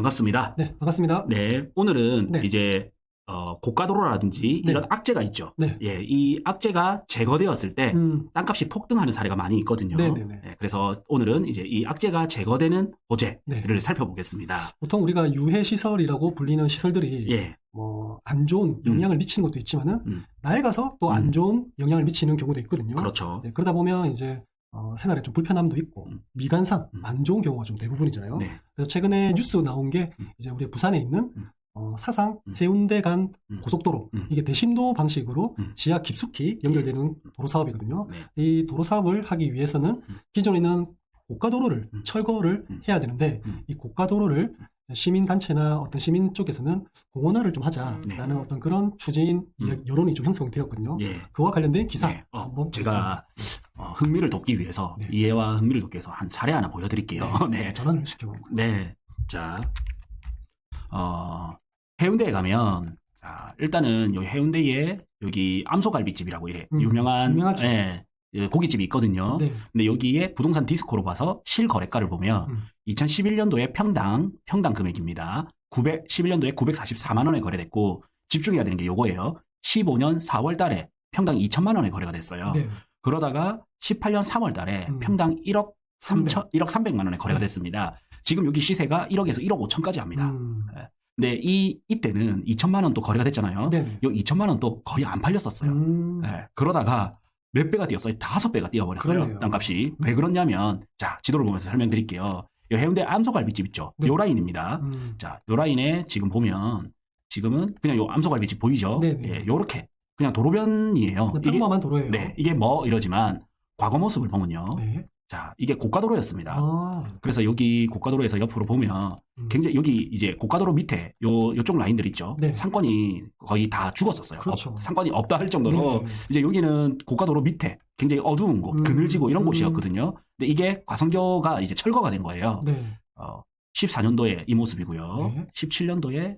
반갑습니다. 네, 반갑습니다. 네, 오늘은 네. 이제 어, 고가도로라든지 네. 이런 악재가 있죠. 네. 예, 이 악재가 제거되었을 때 음, 땅값이 폭등하는 사례가 많이 있거든요. 네네네. 네, 그래서 오늘은 이제 이 악재가 제거되는 호재를 네. 살펴보겠습니다. 보통 우리가 유해 시설이라고 불리는 시설들이 예, 뭐안 좋은 영향을 미치는 것도 있지만은 음. 낡아서 또안 음. 좋은 영향을 미치는 경우도 있거든요. 그렇죠. 네, 그러다 보면 이제 어, 생활에 좀 불편함도 있고 음. 미관상 음. 안 좋은 경우가 좀 대부분이잖아요. 네, 그래서 최근에 뉴스 나온 게 음. 이제 우리 부산에 있는 음. 어, 사상 음. 해운대 간 음. 고속도로 음. 이게 대심도 방식으로 음. 지하 깊숙이 연결되는 도로 사업이거든요. 네, 이 도로 사업을 하기 위해서는 음. 기존에 있는 고가도로를 음. 철거를 음. 해야 되는데 음. 이 고가도로를 시민단체나 어떤 시민 쪽에서는 공원화를 좀 하자라는 네. 어떤 그런 추진 음. 여론이 좀 형성되었거든요. 예. 그와 관련된 기사 네. 어, 한번 제가 어, 흥미를 돋기 위해서 네. 이해와 흥미를 돋기 위해서 한 사례 하나 보여드릴게요. 보겠습니다. 네. 전환을 시켜보는 거죠. 네. 자, 어, 해운대에 가면, 자, 일단은 요 해운대에 여기 암소갈비집이라고 이래 음, 유명한 유명하죠. 예, 예, 고깃집이 있거든요. 네. 근데 여기에 부동산 디스코로 봐서 실거래가를 보면 음. 2011년도에 평당 평당 금액입니다. 900 11년도에 944만 원에 거래됐고 집중해야 되는 게 요거예요. 15년 4월 달에 평당 2천만 원에 거래가 됐어요. 네. 그러다가 18년 3월 달에 음. 평당 1억 3천, 300. 1억 300만 원에 거래가 네. 됐습니다. 지금 여기 시세가 1억에서 1억 5천까지 합니다. 음. 근데 이, 이때는 2천만 원 또 거래가 됐잖아요. 네네. 요 2천만 원 또 거의 안 팔렸었어요. 음. 예, 그러다가 몇 배가 뛰었어요? 다섯 배가 뛰어버렸어요. 그러네요. 땅값이. 왜 그러냐면, 자, 지도를 보면서 설명드릴게요. 요 해운대 암소갈비집 있죠? 네. 요 라인입니다. 음. 자, 요 라인에 지금 보면, 지금은 그냥 요 암소갈비집 보이죠? 네네. 예, 요렇게. 그냥 도로변이에요. 그냥 평범한 도로예요. 네, 이게 뭐 이러지만, 과거 모습을 보면요. 네. 자, 이게 고가도로였습니다. 아. 그래서 여기 고가도로에서 옆으로 보면 음. 굉장히 여기 이제 고가도로 밑에 요 요쪽 라인들 있죠. 네. 상권이 거의 다 죽었었어요. 그렇죠. 없- 상권이 없다 할 정도로 네. 이제 여기는 고가도로 밑에 굉장히 어두운 곳, 음. 그늘지고 이런 음. 곳이었거든요. 근데 이게 과성교가 이제 철거가 된 거예요. 네. 어, 14년도에 이 모습이고요. 네. 17년도에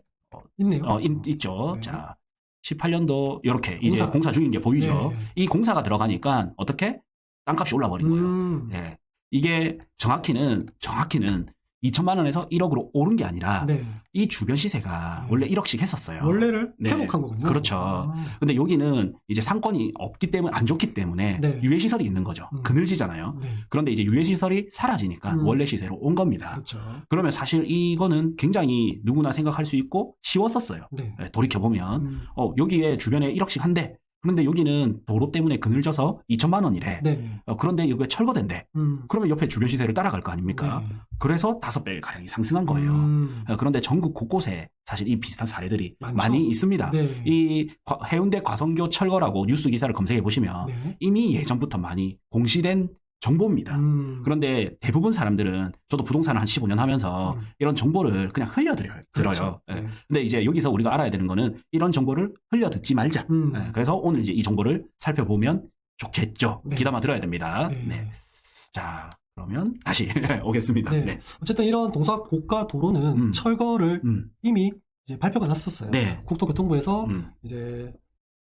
있네요. 어, 있, 있죠. 네. 자, 18년도 이렇게 이제 공사. 공사 중인 게 보이죠. 네. 이 공사가 들어가니까 어떻게 땅값이 올라 버린 거예요. 음. 예. 이게 정확히는 정확히는 2천만 원에서 1억으로 오른 게 아니라 네. 이 주변 시세가 네. 원래 1억씩 했었어요. 원래를 네. 회복한 거군요. 그렇죠. 아. 근데 여기는 이제 상권이 없기 때문에 안 좋기 때문에 네. 유해 시설이 있는 거죠. 음. 그늘지잖아요. 네. 그런데 이제 유해 시설이 사라지니까 음. 원래 시세로 온 겁니다. 그렇죠. 그러면 사실 이거는 굉장히 누구나 생각할 수 있고 쉬웠었어요. 네. 돌이켜 보면 음. 어, 여기에 주변에 1억씩 한대. 그런데 여기는 도로 때문에 그늘져서 2천만 원이래. 네. 어, 그런데 여기가 철거된대. 음. 그러면 옆에 주변 시세를 따라갈 거 아닙니까? 네. 그래서 다섯 배 가량이 상승한 거예요. 음. 어, 그런데 전국 곳곳에 사실 이 비슷한 사례들이 많죠? 많이 있습니다. 네. 이 과- 해운대 과성교 철거라고 뉴스 기사를 검색해 보시면 네. 이미 예전부터 많이 공시된 정보입니다. 음. 그런데 대부분 사람들은 저도 부동산을 한 15년 하면서 음. 이런 정보를 그냥 흘려들어요. 들어요. 그렇죠. 예. 네. 근데 이제 여기서 우리가 알아야 되는 거는 이런 정보를 흘려듣지 말자. 음. 예, 그래서 오늘 이제 이 정보를 살펴보면 좋겠죠. 네. 귀담아 들어야 됩니다. 네. 네. 자, 그러면 다시 오겠습니다. 네. 네. 어쨌든 이런 동사 고가 도로는 음. 철거를 음, 이미 이제 발표가 났었어요. 네. 국토교통부에서 음, 이제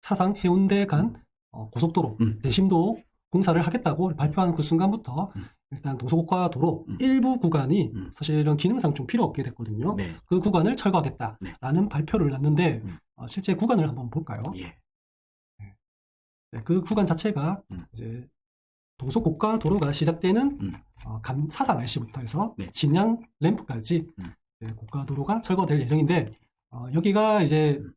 사상 해운대 간 어, 고속도로 음. 대심도 공사를 하겠다고 발표한 그 순간부터 음. 일단 동서고가 도로 음. 일부 구간이 음. 사실은 기능상 좀 필요 없게 됐거든요. 네. 그 구간을 철거하겠다라는 발표를 났는데 음. 어, 실제 구간을 한번 볼까요? 예. 네, 그 구간 자체가 음. 이제 동서고가 도로가 시작되는 음. 어, 감, 사상 RC부터 해서 네. 진양 램프까지 음. 네, 고가 도로가 철거될 예정인데 어, 여기가 이제 음.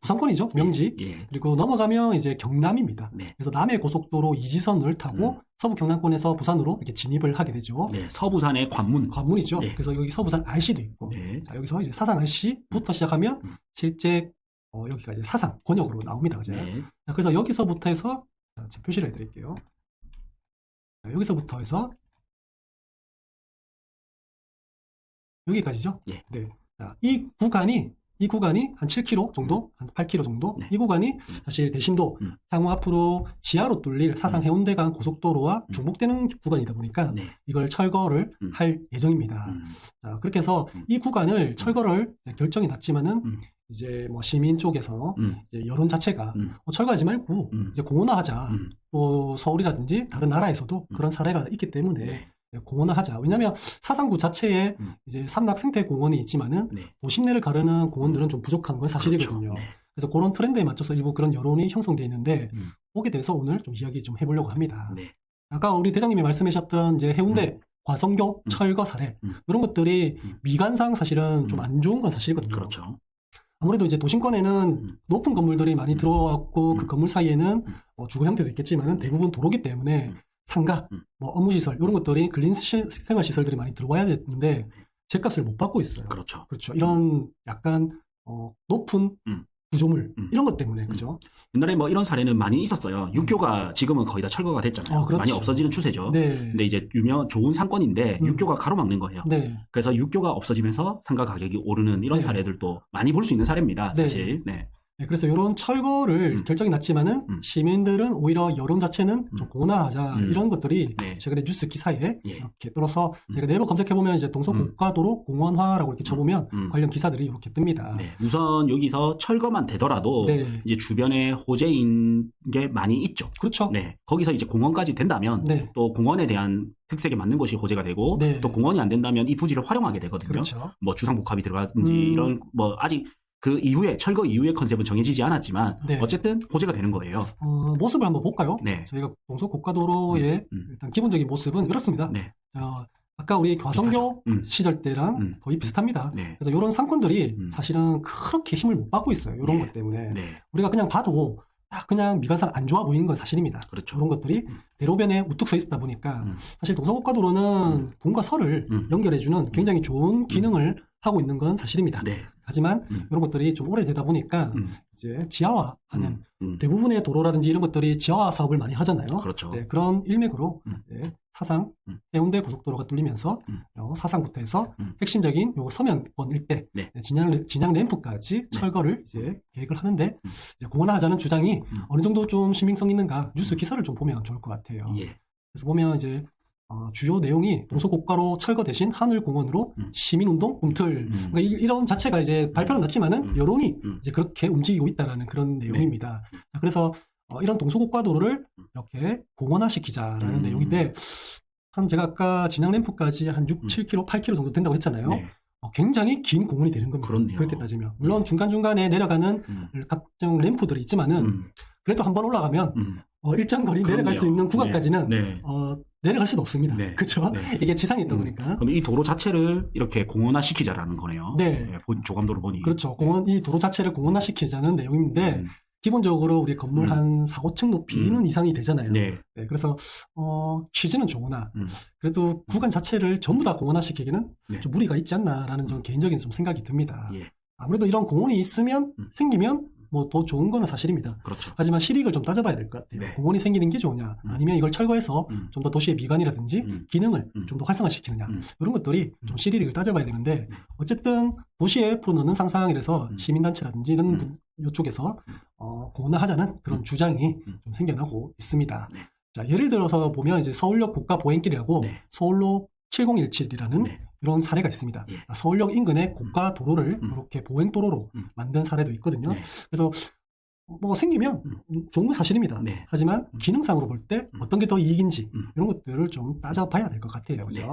부산권이죠 명지 예. 그리고 넘어가면 이제 경남입니다. 네. 그래서 남해 고속도로 2지선을 타고 음. 서부 경남권에서 부산으로 이렇게 진입을 하게 되죠. 네. 서부산의 관문. 관문이죠. 네. 그래서 여기 서부산 RC도 있고 네. 자 여기서 이제 사상 RC부터 시작하면 음. 실제 어, 여기가 이제 사상 권역으로 나옵니다. 그죠? 네. 자, 그래서 여기서부터 해서 자, 제가 표시를 해드릴게요. 자, 여기서부터 해서 여기까지죠. 예. 네. 자, 이 구간이 이 구간이 한 7km 정도, 한 8km 정도. 네. 이 구간이 사실 대심도 음. 향후 앞으로 지하로 뚫릴 사상 음. 해운대 간 고속도로와 음. 중복되는 구간이다 보니까 네. 이걸 철거를 음. 할 예정입니다. 음. 자, 그렇게 해서 음. 이 구간을 철거를 결정이 났지만은 음. 이제 뭐 시민 쪽에서 음. 이제 여론 자체가 음. 어, 철거하지 말고 음. 이제 공원화하자. 음. 또 서울이라든지 다른 나라에서도 음. 그런 사례가 있기 때문에 네. 공원화하자. 왜냐하면 사상구 자체에 음. 이제 삼락 생태 공원이 있지만은 네. 도심 내를 가르는 공원들은 좀 부족한 건 사실이거든요. 그렇죠. 네. 그래서 그런 트렌드에 맞춰서 일부 그런 여론이 형성되어 있는데 음. 거기에 대해서 오늘 좀 이야기 좀 해보려고 합니다. 네. 아까 우리 대장님이 말씀하셨던 이제 해운대 과성교 음. 철거 사례 음. 이런 것들이 음. 미관상 사실은 좀 음. 안 좋은 건 사실이거든요. 그렇죠. 아무래도 이제 도심권에는 음. 높은 건물들이 많이 음. 들어왔고 음. 그 건물 사이에는 음. 어, 주거 형태도 있겠지만은 대부분 도로기 때문에 음. 상가, 음. 뭐 업무시설 이런 것들이 근린 시- 생활 시설들이 많이 들어와야 되는데 제값을 못 받고 있어요. 그렇죠. 그렇죠. 이런 약간 어, 높은 음. 구조물 음. 이런 것 때문에 그죠. 옛날에 뭐 이런 사례는 많이 있었어요. 육교가 지금은 거의 다 철거가 됐잖아요. 어, 그렇죠. 많이 없어지는 추세죠. 네. 근데 이제 유명 좋은 상권인데 음. 육교가 가로막는 거예요. 네. 그래서 육교가 없어지면서 상가 가격이 오르는 이런 네. 사례들도 많이 볼 수 있는 사례입니다. 네. 사실. 네. 네, 그래서 이런 철거를 음. 결정이 났지만은 음. 시민들은 오히려 여론 자체는 좀 공헌하자 음. 이런 것들이 네. 최근에 뉴스 기사에 예. 이렇게 떠서 음. 제가 네이버 검색해 보면 이제 동서고가도로 공원화라고 이렇게 쳐보면 음. 관련 기사들이 이렇게 뜹니다. 네. 우선 여기서 철거만 되더라도 네. 이제 주변에 호재인 게 많이 있죠. 그렇죠. 네. 거기서 이제 공원까지 된다면 네. 또 공원에 대한 특색에 맞는 것이 호재가 되고 네. 또 공원이 안 된다면 이 부지를 활용하게 되거든요. 그렇죠. 뭐 주상복합이 들어가든지 음. 이런 뭐 아직 그 이후에 철거 이후의 컨셉은 정해지지 않았지만 네. 어쨌든 호재가 되는 거예요. 어, 모습을 한번 볼까요? 네. 저희가 동서 고가도로의 음. 일단 기본적인 모습은 이렇습니다. 네. 어, 아까 우리 과성교. 음. 시절 때랑 음. 거의 비슷합니다. 네. 그래서 이런 상권들이 음. 사실은 그렇게 힘을 못 받고 있어요. 이런 네. 것 때문에. 네. 우리가 그냥 봐도 딱 그냥 미관상 안 좋아 보이는 건 사실입니다. 그렇죠. 이런 것들이 음. 대로변에 우뚝 서 있다 보니까 음. 사실 동서고가도로는 동과 서를 음. 연결해주는 굉장히 좋은 기능을 하고 있는 건 사실입니다. 네. 하지만 음. 이런 것들이 좀 오래되다 보니까 음. 이제 지하화하는 음. 음. 대부분의 도로라든지 이런 것들이 지하화 사업을 많이 하잖아요. 그렇죠. 이제 그런 일맥으로 음. 이제 사상 음. 해운대 고속도로가 뚫리면서 음. 어, 사상부터 해서 음. 핵심적인 요 서면권 일대 네. 진양, 진양 램프까지 철거를 이제 계획을 하는데 음. 이제 공헌하자는 주장이 음. 어느 정도 좀 신빙성 있는가 뉴스 기사를 좀 보면 좋을 것 같아요. 예. 그래서 보면 이제 어, 주요 내용이 동서고가로 철거 대신 하늘공원으로 음. 시민운동 꿈틀 음. 그러니까 이- 이런 자체가 이제 발표는 났지만은 음. 여론이 음. 이제 그렇게 움직이고 있다라는 그런 내용입니다. 자, 그래서 어, 이런 동서고가 도로를 이렇게 공원화시키자라는 음. 내용인데 한 제가 아까 진양 램프까지 한 6, 음. 7km, 8km 정도 된다고 했잖아요. 네. 어, 굉장히 긴 공원이 되는 겁니다. 그렇네요. 그렇게 따지면 물론 중간 중간에 내려가는 음. 각종 램프들이 있지만은 음. 그래도 한번 올라가면 음. 어, 일정 거리 그렇네요. 내려갈 수 있는 구간까지는 네. 네. 어, 내려갈 수는 없습니다. 네. 그렇죠? 네. 이게 지상에 있다 음. 보니까. 그럼 이 도로 자체를 이렇게 공원화 시키자라는 거네요. 네. 예, 보- 조감도로 보니. 그렇죠. 공원 이 도로 자체를 공원화 시키자는 내용인데 음. 기본적으로 우리 건물 음. 한 4, 5층 높이는 음. 이상이 되잖아요. 네. 네, 그래서 어, 취지는 좋으나 음. 그래도 구간 자체를 전부 다 공원화시키기는 네. 좀 무리가 있지 않나라는 좀 개인적인 좀 생각이 듭니다. 예. 아무래도 이런 공원이 있으면 음. 생기면 뭐 더 좋은 거는 사실입니다. 그렇죠. 하지만 실익을 좀 따져봐야 될 것 같아요. 네. 공원이 생기는 게 좋으냐, 음. 아니면 이걸 철거해서 음. 좀더 도시의 미관이라든지 음. 기능을 음. 좀더 활성화시키느냐 음. 이런 것들이 좀 음. 실익을 따져봐야 되는데 음. 어쨌든 도시에 풀어넣는 상상이라서 음. 시민단체라든지 이런 음. 분- 이쪽에서 어, 공헌하자는 그런 음. 주장이 음. 좀 생겨나고 있습니다. 네. 자 예를 들어서 보면 이제 서울역 고가 보행길이라고 네. 서울로 7017이라는 네. 이런 사례가 있습니다. 예. 자, 서울역 인근의 고가 도로를 음. 이렇게 보행 도로로 음. 만든 사례도 있거든요. 네. 그래서 뭐 생기면 음. 좋은 건 사실입니다. 네. 하지만 음. 기능상으로 볼때 음. 어떤 게 더 이익인지 음. 이런 것들을 좀 따져봐야 될 것 같아요. 그죠? 네.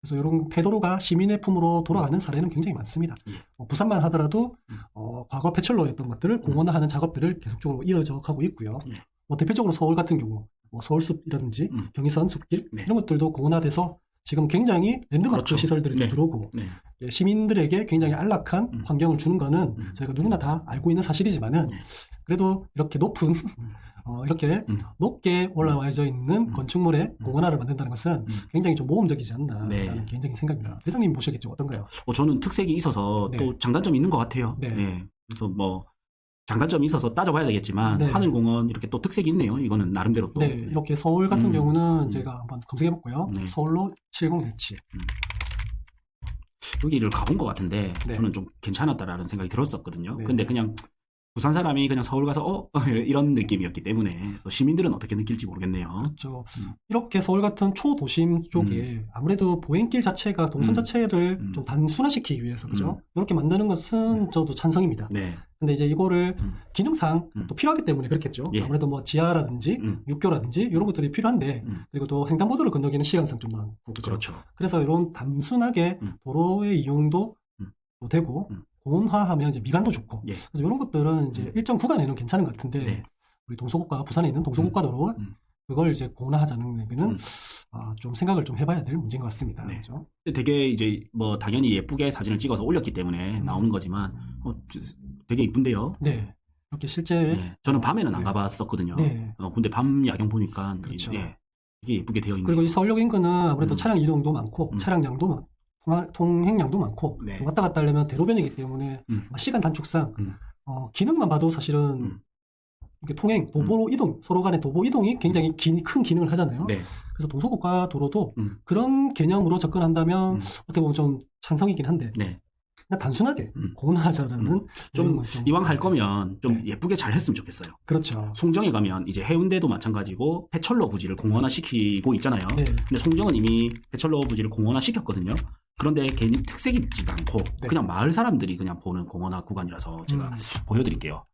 그래서 이런 폐도로가 시민의 품으로 돌아가는 사례는 굉장히 많습니다. 예. 뭐 부산만 하더라도 음. 어, 과거 폐철로였던 것들을 공원화하는 작업들을 계속적으로 이어져 가고 있고요. 예. 뭐 대표적으로 서울 같은 경우 뭐 서울숲이라든지 음. 경의선 숲길 네. 이런 것들도 공원화돼서 지금 굉장히 랜드마크 그렇죠. 시설들이 네. 들어오고 네. 예, 시민들에게 굉장히 안락한 음. 환경을 주는 거는 음. 저희가 누구나 다 알고 있는 사실이지만은 네. 그래도 이렇게 높은 어, 이렇게 음. 높게 올라와져 있는 음. 건축물에 공원화를 만든다는 것은 굉장히 좀 모험적이지 않나라는 네. 개인적인 생각입니다. 회장님 보시겠죠? 어떤가요? 어, 저는 특색이 있어서 네. 또 장단점이 있는 것 같아요. 네. 예. 그래서 뭐 장단점이 있어서 따져봐야 되겠지만 네. 하늘공원 이렇게 또 특색이 있네요. 이거는 나름대로 또. 네, 이렇게 서울 같은 음. 경우는 음. 제가 한번 검색해볼고요. 네. 서울로 7017. 여기를 가본 것 같은데 네. 저는 좀 괜찮았다라는 생각이 들었었거든요. 네. 근데 그냥 부산 사람이 그냥 서울 가서 어 이런 느낌이었기 때문에 또 시민들은 어떻게 느낄지 모르겠네요. 그렇죠. 음. 이렇게 서울 같은 초도심 쪽에 아무래도 보행길 자체가 동선 음. 자체를 음. 좀 단순화시키기 위해서 그죠? 음. 이렇게 만드는 것은 저도 찬성입니다. 네. 근데 이제 이거를 음. 기능상 음. 또 필요하기 때문에 그렇겠죠. 예. 아무래도 뭐 지하라든지 음. 육교라든지 이런 것들이 필요한데 음. 그리고 또 횡단보도를 건너기는 시간상 좀 많고 그죠? 그렇죠. 그래서 이런 단순하게 음. 도로의 이용도 음. 또 되고 음. 공원화하면 이제 미관도 좋고 예. 그래서 이런 것들은 이제 음. 일정 구간에는 괜찮은 것 같은데 네. 우리 동서고가 부산에 있는 동서고가도로 음. 그걸 이제 공원화하자는 얘기는 음. 아, 좀 생각을 좀 해봐야 될 문제인 것 같습니다. 네. 그죠? 근데 되게 이제 뭐 당연히 예쁘게 사진을 찍어서 올렸기 때문에 음. 나오는 거지만 어, 되게 이쁜데요. 네. 이렇게 실제 네. 저는 밤에는 안 네. 가봤었거든요. 네. 어, 근데 밤 야경 보니까 그렇죠. 예, 되게 예쁘게 되어 있는. 그리고 이 서울역 인근은 아무래도 음. 차량 이동도 많고 음. 차량량도 많, 통화- 통행량도 많고 네. 왔다 갔다 하려면 대로변이기 때문에 음. 아마 시간 단축상 음. 어, 기능만 봐도 사실은 음. 이렇게 통행, 도보 이동, 서로 간의 도보 이동이 굉장히 기- 큰 기능을 하잖아요. 네. 그래서 동서고가 도로도 음. 그런 개념으로 접근한다면 음. 어떻게 보면 좀 찬성이긴 한데 네. 그냥 단순하게 음. 공헌하자라는 음. 좀 이왕 할 거면 좀 네. 예쁘게 잘 했으면 좋겠어요. 그렇죠. 송정에 가면 이제 해운대도 마찬가지고 해철로 부지를 공원화 시키고 있잖아요. 네. 근데 송정은 이미 해철로 부지를 공원화 시켰거든요. 그런데 괜히 특색 있지도 않고 네. 그냥 마을 사람들이 그냥 보는 공원화 구간이라서 제가 음. 보여드릴게요.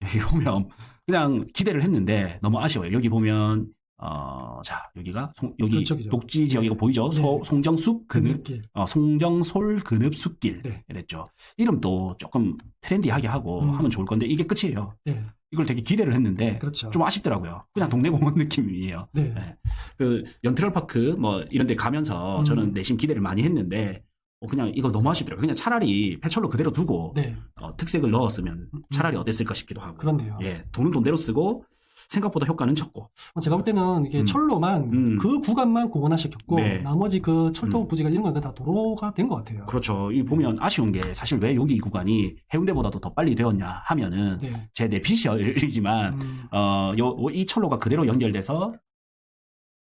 여기 보면 그냥 기대를 했는데 너무 아쉬워요. 여기 보면 어, 자 여기가 송- 여기 그쪽이죠. 독지 지역이고 보이죠? 네. 소- 송정숲 그늪 그늘길. 어, 송정솔 그늪 숲길 네. 이랬죠. 이름도 조금 트렌디하게 하고 음. 하면 좋을 건데 이게 끝이에요. 네. 이걸 되게 기대를 했는데 그렇죠. 좀 아쉽더라고요. 그냥 동네 공원 느낌이에요. 네. 네. 그 연트럴 파크 뭐 이런 데 가면서 음. 저는 내심 기대를 많이 했는데 어, 그냥 이거 너무 아쉽더라고요. 그냥 차라리 페철로 그대로 두고 네. 어, 특색을 넣었으면 차라리 어땠을까 싶기도 하고. 그렇네요. 예, 돈은 돈대로 쓰고 생각보다 효과는 적고. 어, 제가 볼 때는 이게 음. 철로만 음. 그 구간만 공원화시켰고 네. 나머지 그 철도 음. 부지가 이런 건 다 도로가 된 것 같아요. 그렇죠. 이 보면 아쉬운 게 사실 왜 여기 이 구간이 해운대보다도 더 빨리 되었냐 하면은 네. 제 내피셜이지만 음. 어, 요, 이 철로가 그대로 연결돼서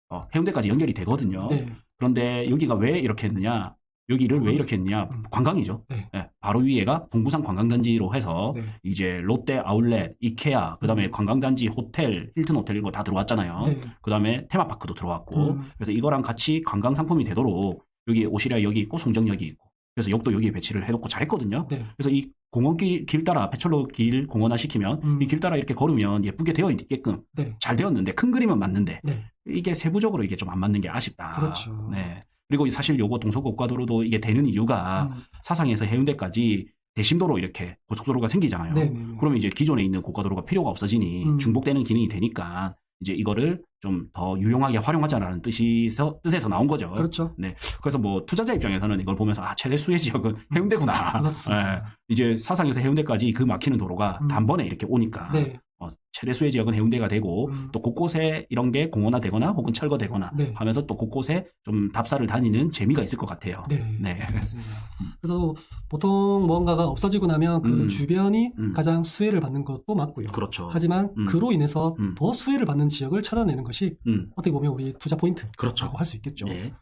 어, 해운대까지 연결이 되거든요. 네. 그런데 여기가 왜 이렇게 했느냐? 여기를 왜 이렇게 했느냐? 음. 관광이죠. 네. 예, 바로 위에가 동부산 관광단지로 해서 네. 이제 롯데 아울렛, 이케아, 그다음에 관광단지 호텔, 힐튼 호텔 이런 거 다 들어왔잖아요. 네. 그다음에 테마파크도 들어왔고 음. 그래서 이거랑 같이 관광 상품이 되도록 여기 오시리아 여기 있고 송정역이 있고 그래서 역도 여기에 배치를 해놓고 잘했거든요. 네. 그래서 이 공원길 길 따라 페철로 길 공원화 시키면 음. 이길 따라 이렇게 걸으면 예쁘게 되어 있게끔 네. 잘 되었는데 큰 그림은 맞는데 네. 이게 세부적으로 이게 좀 안 맞는 게 아쉽다. 그렇죠. 네. 그리고 사실 요거 동서고가도로도 이게 되는 이유가 음. 사상에서 해운대까지 대심도로 이렇게 고속도로가 생기잖아요. 네. 네. 네. 그러면 이제 기존에 있는 고가도로가 필요가 없어지니 음. 중복되는 기능이 되니까 이제 이거를 좀 더 유용하게 활용하자라는 뜻에서 뜻에서 나온 거죠. 그렇죠. 그래서 뭐 투자자 입장에서는 이걸 보면서 아 최대 수혜 지역은 해운대구나. 그렇습니다. 예. 이제 사상에서 해운대까지 그 막히는 도로가 음. 단번에 이렇게 오니까 네. 어, 최대 수혜 지역은 해운대가 되고 음. 또 곳곳에 이런 게 공원화되거나 혹은 철거되거나 네. 하면서 또 곳곳에 좀 답사를 다니는 재미가 있을 것 같아요. 네. 네. 맞습니다. 그래서 보통 뭔가가 없어지고 나면 그 음. 주변이 음. 가장 수혜를 받는 것도 맞고요. 그렇죠. 하지만 음. 그로 인해서 음. 더 수혜를 받는 지역을 찾아내는 것이 음, 어떻게 보면 우리 투자 포인트라고 그렇죠. 할수 있겠죠. 예.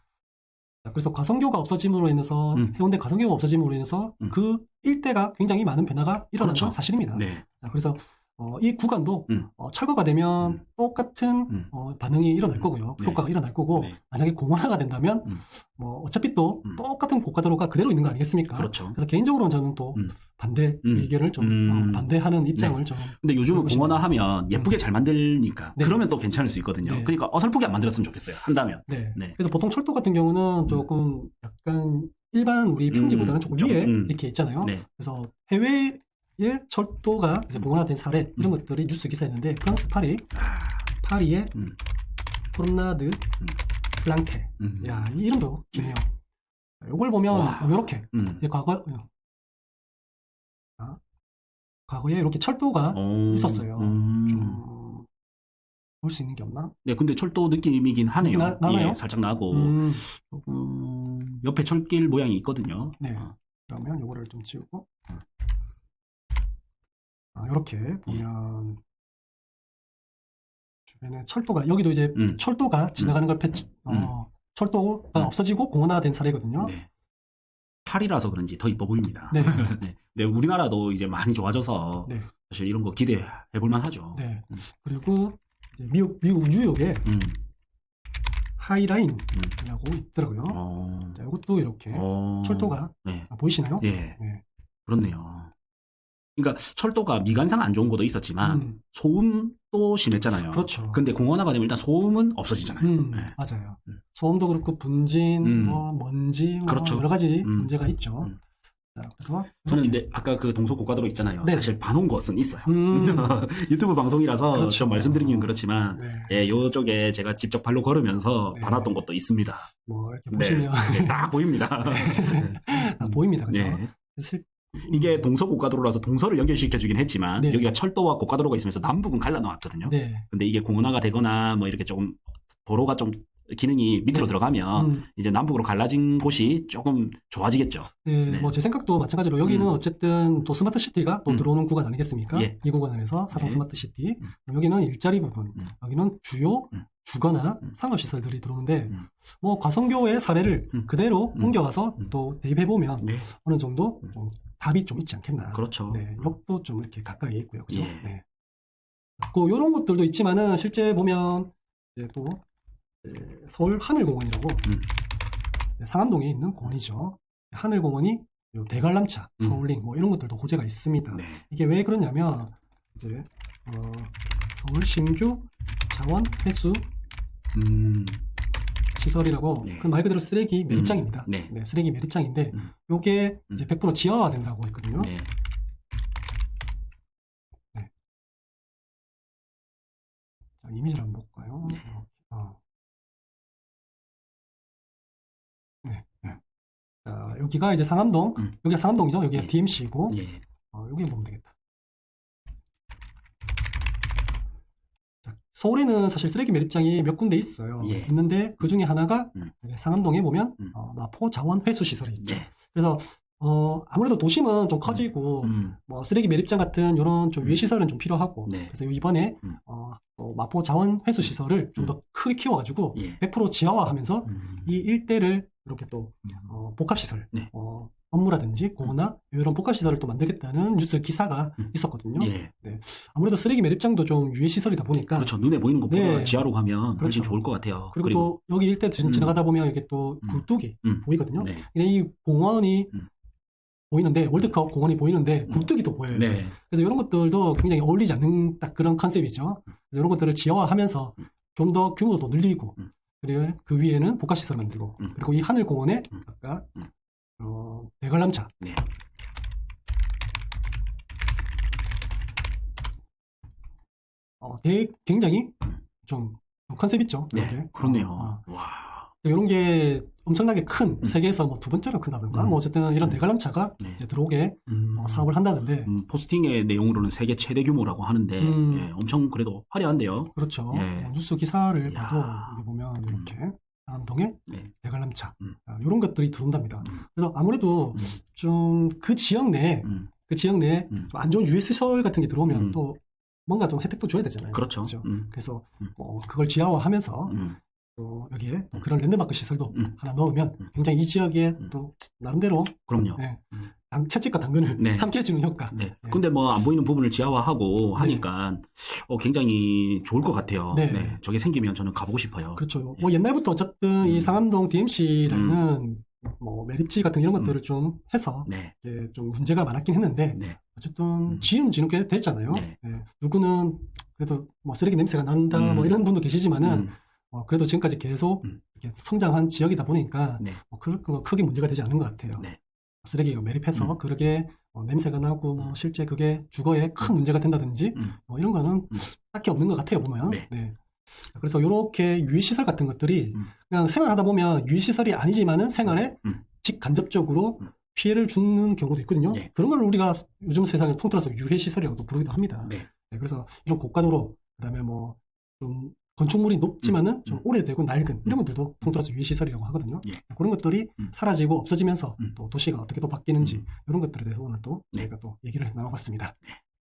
자, 그래서 가성교가 없어짐으로 인해서 음. 해운대 가성교가 없어짐으로 인해서 음. 그 일대가 굉장히 많은 변화가 일어난 그렇죠. 건 사실입니다. 네. 자, 그래서 어, 이 구간도 음. 어, 철거가 되면 음. 똑같은 음. 어, 반응이 일어날 음. 거고요. 네. 효과가 일어날 거고 네. 만약에 공원화가 된다면 음. 뭐 어차피 또 음. 똑같은 고가도로가 그대로 있는 거 아니겠습니까? 그렇죠. 그래서 개인적으로는 저는 또 음. 반대 음. 의견을 좀 음. 어, 반대하는 입장을 좀 근데 요즘은 그러고 공원화 하면 예쁘게 잘 만들니까 네. 그러면 또 괜찮을 수 있거든요. 네. 그러니까 어설프게 안 만들었으면 좋겠어요. 한다면. 네. 네. 그래서 보통 철도 같은 경우는 조금 약간 일반 우리 평지보다는 음, 조금 좀, 위에 음. 이렇게 있잖아요. 네. 그래서 해외 의 철도가 이제 공원화된 사례 이런 것들이 뉴스 기사였는데 프랑스 파리 아, 파리의 음. 프롬나드 플랑테 음. 야, 이 이름도 기네요. 이걸 보면 와. 이렇게 음. 이제 과거 어. 자, 과거에 이렇게 철도가 어, 있었어요. 음. 좀볼수 있는 게 없나? 네, 근데 철도 느낌이긴 하네요. 나- 나나요? 예, 살짝 나고. 음, 음, 옆에 철길 모양이 있거든요. 네. 어, 그러면 이거를 좀 지우고 음. 아, 이렇게 보면 주변에 철도가 여기도 이제 음. 철도가 지나가는 걸 패치 어, 철도가 음. 없어지고 공원화된 사례거든요. 네. 팔이라서 그런지 더 이뻐 보입니다. 네. 네. 근데 우리나라도 이제 많이 좋아져서 네. 사실 이런 거 기대해 볼만 하죠. 네. 음. 그리고 미국 미국 뉴욕에 음. 하이라인이라고 있더라고요. 어. 자, 이것도 이렇게 어. 철도가 네. 아, 보이시나요? 예. 네. 그렇네요. 그러니까 철도가 미관상 안 좋은 곳도 있었지만 음, 소음도 심했잖아요. 그렇죠. 근데 공원화가 되면 일단 소음은 없어지잖아요. 음, 네. 맞아요. 음. 소음도 그렇고 분진, 음. 뭐 먼지, 뭐 그렇죠. 여러 가지 음. 문제가 있죠. 음. 자, 그래서 저는. 근데 아까 그 동서 고가도로 있잖아요. 네. 사실 반온 곳은 있어요. 음, 유튜브 방송이라서 그렇죠. 좀 말씀드리기는 그렇지만 네, 예, 요쪽에 제가 직접 발로 걸으면서 네. 받았던 것도 있습니다. 뭐 이렇게 네. 보시면 네, 딱 보입니다. 다 보입니다, 그죠? 네. 실- 이게 동서 고가도로라서 동서를 연결시켜주긴 했지만 네. 여기가 철도와 고가도로가 있으면서 남북은 갈라놓았거든요. 네, 근데 이게 공원화가 되거나 뭐 이렇게 조금 도로가 좀 기능이 밑으로 네. 들어가면 음, 이제 남북으로 갈라진 곳이 조금 좋아지겠죠. 네, 네. 뭐 제 생각도 마찬가지로 여기는 음. 어쨌든 또 스마트 시티가 또 음. 들어오는 구간 아니겠습니까? 예. 이 구간 안에서 사상 네. 스마트 시티. 음. 여기는 일자리 부분, 음. 여기는 주요 음. 주거나 음. 상업 시설들이 들어오는데 음. 뭐 과성교의 사례를 음. 그대로 음. 옮겨와서 음. 또 대입해 보면 네, 어느 정도 음. 좀 답이 좀 있지 않겠나. 그렇죠. 네, 역도 좀 이렇게 가까이 있고요. 그죠? 예. 네. 그 요런 것들도 있지만은 실제 보면 이제 또 서울 하늘공원이라고 음. 네, 상암동에 있는 공원이죠. 하늘공원이 요 대관람차, 음. 서울링 뭐 이런 것들도 호재가 있습니다. 네. 이게 왜 그러냐면 이제 어, 서울 신규 자원 회수 음, 시설이라고 네. 그말 그대로 쓰레기 매립장입니다. 네. 쓰레기 매립장인데 음. 요게 음. 이제 100% 지하화된다고 했거든요. 네. 자, 이미지를 한번 볼까요? 네. 어. 네, 네. 자, 여기가 이제 상암동, 음. 여기가 상암동이죠. 여기가 예. DMC고, 예. 어, 여기 보면 되겠다. 자, 서울에는 사실 쓰레기 매립장이 몇 군데 있어요. 예. 있는데 그 중에 하나가 음. 여기 상암동에 보면 음. 어, 마포 자원 회수 시설이 있죠. 네. 그래서 어, 아무래도 도심은 좀 커지고 음, 뭐 쓰레기 매립장 같은 이런 좀 음. 유해 시설은 좀 필요하고 네. 그래서 이번에 음. 어, 또 마포 자원 회수 시설을 좀 더 크게 키워가지고 예. 100% 지하화 하면서 음, 이 일대를 이렇게 또 음. 어, 복합 시설, 네. 어, 업무라든지 공원화 이런 복합 시설을 또 만들겠다는 뉴스 기사가 음. 있었거든요. 예. 아무래도 쓰레기 매립장도 좀 유해 시설이다 보니까 그렇죠. 눈에 보이는 것보다 네. 지하로 가면 훨씬 그렇죠. 좋을 것 같아요. 그리고, 또 여기 일대 지- 음. 지나가다 보면 이게 또 음. 굴뚝이 음. 보이거든요. 네. 이 공원이 음. 보이는데 월드컵 공원이 보이는데 음. 굴뚝이 또 보여요. 네. 그래서 이런 것들도 굉장히 어울리지 않는 딱 그런 컨셉이죠. 그래서 이런 것들을 지하화하면서 음. 좀더 규모도 늘리고 음. 그리고 그 위에는 복합시설 만들고 음. 그리고 이 하늘공원에 음. 아까 음. 어, 대관람차 네. 어, 대, 굉장히 음. 좀 컨셉 있죠. 네. 이렇게. 그렇네요. 어, 어. 와. 이런 게 엄청나게 큰 음. 세계에서 뭐 두 번째로 큰다든가 음. 뭐 어쨌든 이런 음. 대관람차가 네. 이제 들어오게 음. 어, 사업을 한다는데 음, 포스팅의 내용으로는 세계 최대 규모라고 하는데 음. 예, 엄청 그래도 화려한데요. 그렇죠. 예. 뭐 뉴스 기사를 야. 봐도 보면 이렇게 다 음동에 네. 대관람차 음. 이런 것들이 들어온답니다. 음. 그래서 아무래도 음. 좀그 지역 내에 음. 그 지역 내에 음. 좀안 좋은 유해 시설 같은 게 들어오면 음. 또 뭔가 좀 혜택도 줘야 되잖아요. 그렇죠. 그죠? 음. 그래서 음. 뭐 그걸 지하화하면서 음. 또 여기에 음. 그런 랜드마크 시설도 음. 하나 넣으면 음. 굉장히 이 지역에 음. 또 나름대로 그럼요. 네, 음. 당- 채찍과 당근을 네. 함께 해주는 효과. 네. 네. 근데 뭐 안 보이는 부분을 지하화하고 하니까 어, 굉장히 좋을 것 같아요. 네. 저게 생기면 저는 가보고 싶어요. 그렇죠. 예. 뭐 옛날부터 어쨌든 이 음. 상암동 DMC라는 뭐 매립지 같은 이런 것들을 좀 해서 네. 이제 좀 문제가 많았긴 했는데 네. 어쨌든 음. 지은 지는 꽤 됐잖아요. 네. 예. 누구는 그래도 뭐 쓰레기 냄새가 난다 음. 뭐 이런 분도 계시지만은 음. 어, 그래도 지금까지 계속 음. 성장한 지역이다 보니까 네. 뭐 그, 그 크게 문제가 되지 않는 것 같아요. 네. 쓰레기가 매립해서 음. 그러게 어, 냄새가 나고 뭐 음. 실제 그게 주거에 큰 문제가 된다든지 음. 뭐 이런 거는 딱히 없는 것 같아요 보면. 네. 그래서 이렇게 유해 시설 같은 것들이 음. 그냥 생활하다 보면 유해 시설이 아니지만은 생활에 음. 직간접적으로 음. 피해를 주는 경우도 있거든요. 네. 그런 걸 우리가 요즘 세상을 통틀어서 유해 시설이라고 부르기도 합니다. 네. 네, 그래서 이런 고가도로 그 다음에 뭐 좀 건축물이 높지만은 좀 음. 오래되고 낡은 이런 것들도 통틀어서 유해 시설이라고 하거든요. 예. 그런 것들이 음. 사라지고 없어지면서 음. 또 도시가 어떻게 또 바뀌는지 음. 이런 것들에 대해서 오늘 또 네. 저희가 또 얘기를 나눠봤습니다.